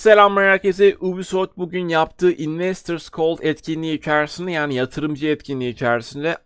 Selamlar herkese. Ubisoft bugün yaptığı Investors Call etkinliği içerisinde yani yatırımcı etkinliği içerisinde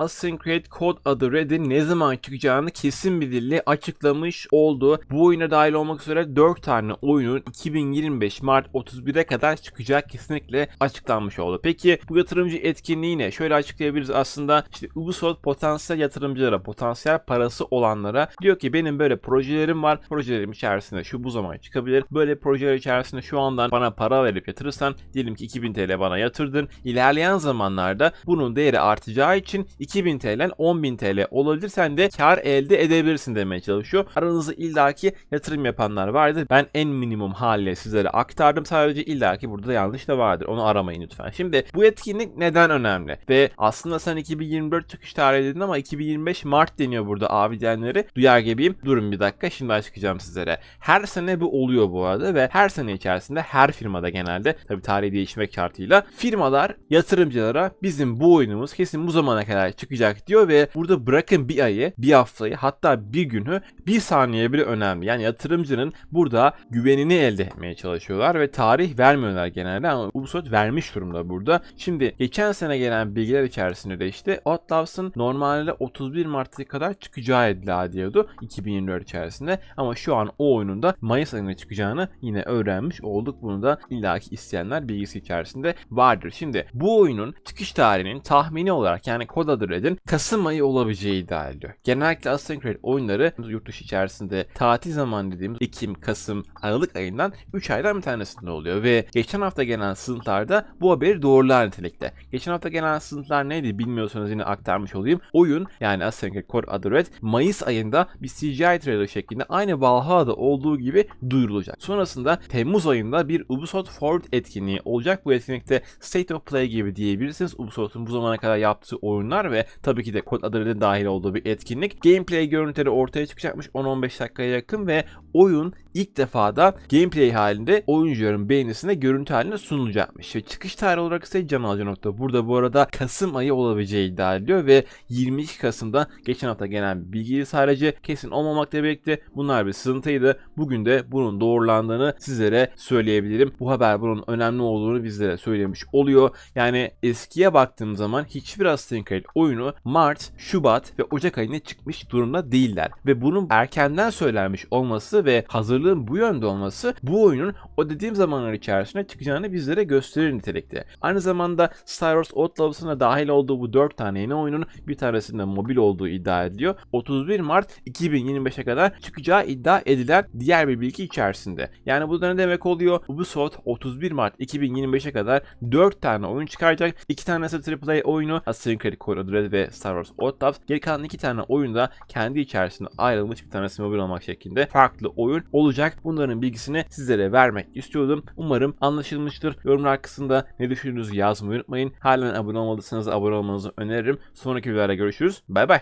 Creed Code adı Red'in ne zaman çıkacağını kesin bir dille açıklamış oldu. Bu oyuna dahil olmak üzere 4 tane oyunun 2025 Mart 31'e kadar çıkacak kesinlikle açıklanmış oldu. Peki bu yatırımcı etkinliği ne? Şöyle açıklayabiliriz aslında işte Ubisoft potansiyel yatırımcılara, potansiyel parası olanlara diyor ki benim böyle projelerim var. Projelerim içerisinde şu bu zaman çıkabilir. Böyle projeler içerisinde şu andan bana para verip yatırırsan diyelim ki 2000 TL bana yatırdın. İlerleyen zamanlarda bunun değeri artacağı için 2000 TL'den 10.000 TL olabilir. Sen de kar elde edebilirsin demeye çalışıyor. Aranızda illaki yatırım yapanlar vardır. Ben en minimum haliyle sizlere aktardım. Sadece illaki burada yanlış da vardır. Onu aramayın lütfen. Şimdi bu etkinlik neden önemli? Ve aslında sen 2024 çıkış tarihi dedin ama 2025 Mart deniyor burada abi diyenleri duyar gibiyim. Durun bir dakika şimdi açıklayacağım sizlere. Her sene bu oluyor bu arada ve her sene içerisinde her firmada genelde tabi tarihi değişmek şartıyla firmalar yatırımcılara bizim bu oyunumuz kesin bu zamana kadar çıkacak diyor ve burada bırakın bir ayı, bir haftayı hatta bir günü bir saniye bile önemli. Yani yatırımcının burada güvenini elde etmeye çalışıyorlar ve tarih vermiyorlar genelde ama Ubisoft vermiş durumda burada. Şimdi geçen sene gelen bilgiler içerisinde de işte Outlaws'ın normalde 31 Mart'a kadar çıkacağı iddia ediyordu 2024 içerisinde ama şu an o oyunun da Mayıs ayında çıkacağını yine öğrenmiş olduk. Bunu da illaki isteyenler bilgisi içerisinde vardır. Şimdi bu oyunun çıkış tarihinin tahmini olarak yani kod adı Red'in Kasım ayı olabileceği iddia ediliyor. Genellikle Assassin's Creed oyunları yurt dışı içerisinde tatil zaman dediğimiz Ekim, Kasım, Aralık ayından 3 aydan bir tanesinde oluyor ve geçen hafta gelen sızıntılarda bu haberi doğrular nitelikte. Geçen hafta gelen sızıntılar neydi bilmiyorsanız yine aktarmış olayım. Oyun yani Assassin's Creed Core adı Red Mayıs ayında bir CGI trailer şeklinde aynı Valhalla'da olduğu gibi duyurulacak. Sonrasında Temmuz ayında bir Ubisoft Forward etkinliği olacak. Bu etkinlikte State of Play gibi diyebilirsiniz. Ubisoft'un bu zamana kadar yaptığı oyunlar ve tabii ki de kod adları dahil olduğu bir etkinlik. Gameplay görüntüleri ortaya çıkacakmış 10-15 dakikaya yakın ve oyun ilk defa da gameplay halinde oyuncuların beğenisine görüntü halinde sunulacakmış. Ve çıkış tarihi olarak ise can alıcı nokta. Burada bu arada Kasım ayı olabileceği iddia ediliyor ve 22 Kasım'da geçen hafta gelen bilgiyi sadece kesin olmamakla birlikte bunlar bir sızıntıydı. Bugün de bunun doğrulandığını sizlere söyleyebilirim. Bu haber bunun önemli olduğunu bizlere söylemiş oluyor. Yani eskiye baktığım zaman hiçbir Assassin's Creed oyunu Mart, Şubat ve Ocak ayında çıkmış durumda değiller. Ve bunun erkenden söylenmiş olması ve hazırlığın bu yönde olması bu oyunun o dediğim zamanlar içerisinde çıkacağını bizlere gösterir nitelikte. Aynı zamanda Star Wars Outlaws'ın da dahil olduğu bu 4 tane yeni oyunun bir tanesinde mobil olduğu iddia ediliyor. 31 Mart 2025'e kadar çıkacağı iddia edilen diğer bir bilgi içerisinde. Yani bu da ne demek oluyor? Ubisoft 31 Mart 2025'e kadar 4 tane oyun çıkaracak. 2 tanesi AAA oyunu Assassin's Creed Core Red ve Star Wars Outlaws. Geri kalan 2 tane oyunda kendi içerisinde ayrılmış bir tanesi mobil olmak şeklinde farklı oyun olacak. Bunların bilgisini sizlere vermek istiyordum. Umarım anlaşılmıştır. Yorumlar kısmında ne düşündüğünüzü yazmayı unutmayın. Halen abone olmadıysanız abone olmanızı öneririm. Sonraki videolarda görüşürüz. Bay bay.